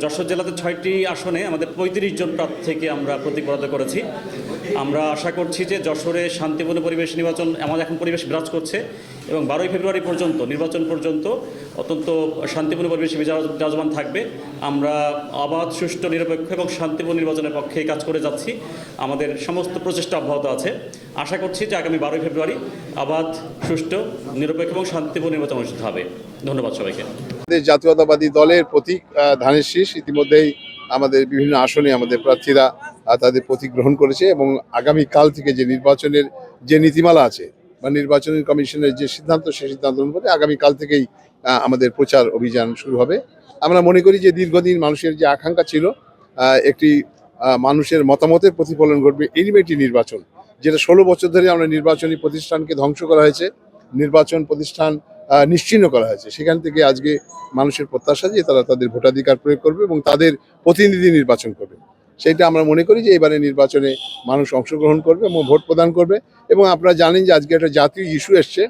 যশোর জেলাতে ছয়টি আসনে আমাদের পঁয়ত্রিশ জন প্রার্থীকে আমরা প্রতীক বরাদ্দ করেছি। আমরা আশা করছি যে যশোরে শান্তিপূর্ণ পরিবেশ নির্বাচন আমাদের এখন পরিবেশ বিরাজ করছে এবং বারোই ফেব্রুয়ারি পর্যন্ত, নির্বাচন পর্যন্ত অত্যন্ত শান্তিপূর্ণ পরিবেশে বিরাজ- বিরাজমান থাকবে। আমরা অবাধ সুষ্ঠু, নিরপেক্ষ এবং শান্তিপূর্ণ নির্বাচনের পক্ষে কাজ করে যাচ্ছি। আমাদের সমস্ত প্রচেষ্টা অব্যাহত আছে। আশা করছি যে আগামী বারোই ফেব্রুয়ারি অবাধ সুষ্ঠু, নিরপেক্ষ এবং শান্তিপূর্ণ নির্বাচন অনুষ্ঠিত হবে। ধন্যবাদ সবাইকে। আমাদের জাতীয়তাবাদী দলের প্রতীক ধানের শীষ। ইতিমধ্যেই আমাদের বিভিন্ন আসনে আমাদের প্রার্থীরা তাদের প্রতীক গ্রহণ করেছে এবং আগামী কাল থেকে যে নির্বাচনের যে নীতিমালা আছে বা নির্বাচন কমিশনের যে সিদ্ধান্ত সেই সিদ্ধান্ত অনুযায়ী আগামী কাল থেকেই আমাদের প্রচার অভিযান শুরু হবে। আমরা মনে করি যে দীর্ঘদিন মানুষের যে আকাঙ্ক্ষা ছিল একটি মানুষের মতামতের প্রতিফলন ঘটবে এরকম একটি নির্বাচন। যেটা ষোলো বছর ধরে আমরা নির্বাচনী প্রতিষ্ঠানকে ধ্বংস করা হয়েছে। নির্বাচন প্রতিষ্ঠান আহ, নিশ্চিহ্ন করা হয়েছে। সেখান থেকে আজকে মানুষের প্রত্যাশা যে তারা তাদের ভোটাধিকার প্রয়োগ করবে এবং তাদের প্রতিনিধি নির্বাচন করবে। সেইটা আমরা মনে করি যে এবারে নির্বাচনে মানুষ অংশগ্রহণ করবে এবং ভোট প্রদান করবে এবং আপনারা জানেন যে আজকে একটা জাতীয় ইস্যু এসছে।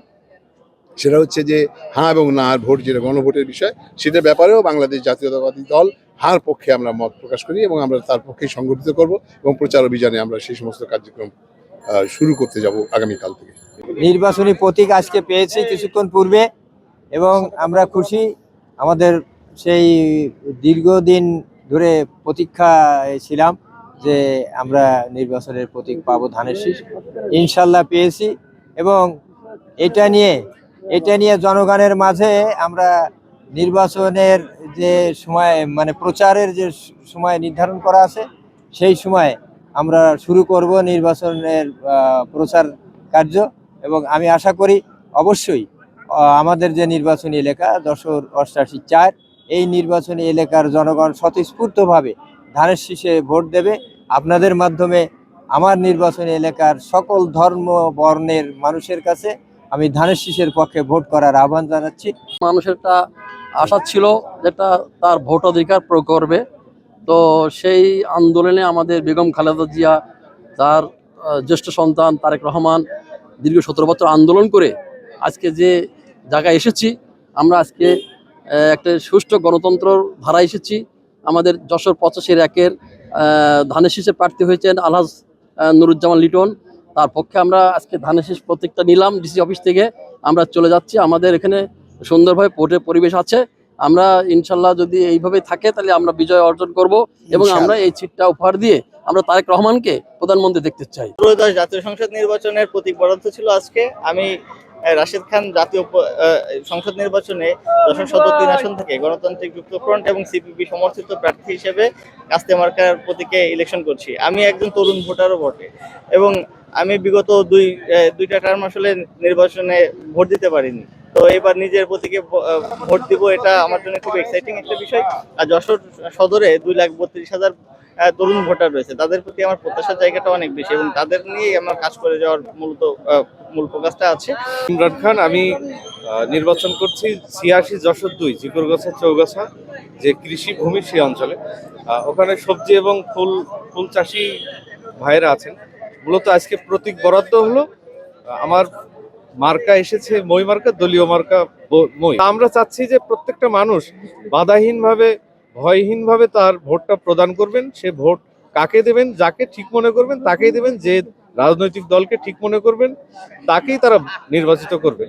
সেটা হচ্ছে যে হ্যাঁ এবং না আর ভোট যেটা গণভোটের বিষয় সেটা ব্যাপারেও বাংলাদেশ জাতীয়তাবাদী দল হার পক্ষে আমরা মত প্রকাশ করি এবং আমরা তার পক্ষেই সংগঠিত করব এবং প্রচার অভিযানে আমরা সেই সমস্ত কার্যক্রম শুরু করতে যাব আগামীকাল থেকে। নির্বাচনী প্রতীক আজকে পেয়েছি কিছুক্ষণ পূর্বে এবং আমরা খুশি আমাদের সেই দীর্ঘদিন ধরে প্রতীক্ষায় ছিলাম যে আমরা নির্বাচনের প্রতীক পাবো ধানের শীষ। ইনশাল্লাহ পেয়েছি এবং এটা নিয়ে এটা নিয়ে জনগণের মাঝে আমরা নির্বাচনের যে সময় মানে প্রচারের যে সময় নির্ধারণ করা আছে, সেই সময় আমরা শুরু করব নির্বাচনের প্রচার কার্য। এবং আমি আশা করি অবশ্যই আমাদের যে নির্বাচনী এলাকা, দশর অষ্টাশি চার, এই নির্বাচনী এলাকার জনগণ স্বতঃস্ফূর্তভাবে ধানের শীষে ভোট দেবে। আপনাদের মাধ্যমে আমার নির্বাচনী এলাকার সকল ধর্ম, বর্ণের মানুষের কাছে আমি ধানের শীষের পক্ষে ভোট করার আহ্বান জানাচ্ছি। মানুষের একটা আশা ছিল যেটা তার ভোট অধিকার প্রয়োগ করবে। তো সেই আন্দোলনে আমাদের বেগম খালেদা জিয়া, তার জ্যেষ্ঠ সন্তান তারেক রহমান দীর্ঘ সতেরো বছর আন্দোলন করে আজকে যে জায়গায় এসেছি আমরা আজকে একটা সুষ্ঠু গণতন্ত্র ধারা এসেছি। আমাদের যশোর পঁচাশির একের ধানের শীষে প্রার্থী হয়েছেন আলহাজ নুরুজ্জামান লিটন। তার পক্ষে আমরা আজকে ধানের শীষ প্রতীকটা নিলাম ডিসি অফিস থেকে। আমরা চলে যাচ্ছি। আমাদের এখানে সুন্দরভাবে ভোটের পরিবেশ আছে। আমরা ইনশাল্লাহ যদি এইভাবে থাকে তাহলে আমরা বিজয় অর্জন করব এবং আমরা এই সিটটা উপহার দিয়ে আমরা তারেক রহমানকে প্রধানমন্ত্রী দেখতে চাই। ত্রয়োদশ জাতীয় সংসদ নির্বাচনের প্রতীক বরাদ্দ ছিল আজকে। আমি রাশেদ খান জাতীয় সংসদ নির্বাচনে দশম সদর তিন আসন থেকে গণতান্ত্রিক যুক্ত ফ্রন্ট এবং সিপিপি সমর্থিত প্রার্থী হিসেবে কাস্তে মার্কার প্রতীকে ইলেকশন করছি। আমি একজন তরুণ ভোটারও বটে এবং আমি বিগত দুই দুইটা টার্ম আসলে নির্বাচনে ভোট দিতে পারিনি। তো এবার নিজের প্রতীকে ভোট দিব এটা আমার জন্য খুব এক্সাইটিং একটা বিষয়। আর যশোর সদরে দুই লাখ বত্রিশ হাজার তরুণ ভোটার রয়েছে, তাদের প্রতি আমার প্রত্যাশার জায়গাটা অনেক বেশি এবং তাদের নিয়েই আমার কাজ করে যাওয়ার মূলত মূল প্রকাশটা আছে। ইমরান খান, আমি নির্বাচন করছি ছিয়াশি যশোর দুই জিকরগাছা চৌগাছা, যে কৃষি ভূমি সেই অঞ্চলে। ওখানে সবজি এবং ফুল ফুল চাষি ভাইয়েরা আছেন। মূলত আজকে প্রতীক বরাদ্দ হলো আমার মার্কা এসেছে মই মার্কা, দলীয় মার্কা মই। আমরা চাচ্ছি যে প্রত্যেকটা মানুষ বাধাহীনভাবে ভয়হীনভাবে তার ভোটটা প্রদান করবেন, সে ভোট কাকে দেবেন, যাকে ঠিক মনে করবেন, তাকেই দেবেন, যে রাজনৈতিক দলকে ঠিক মনে করবেন, তাকেই তারা নির্বাচিত করবে।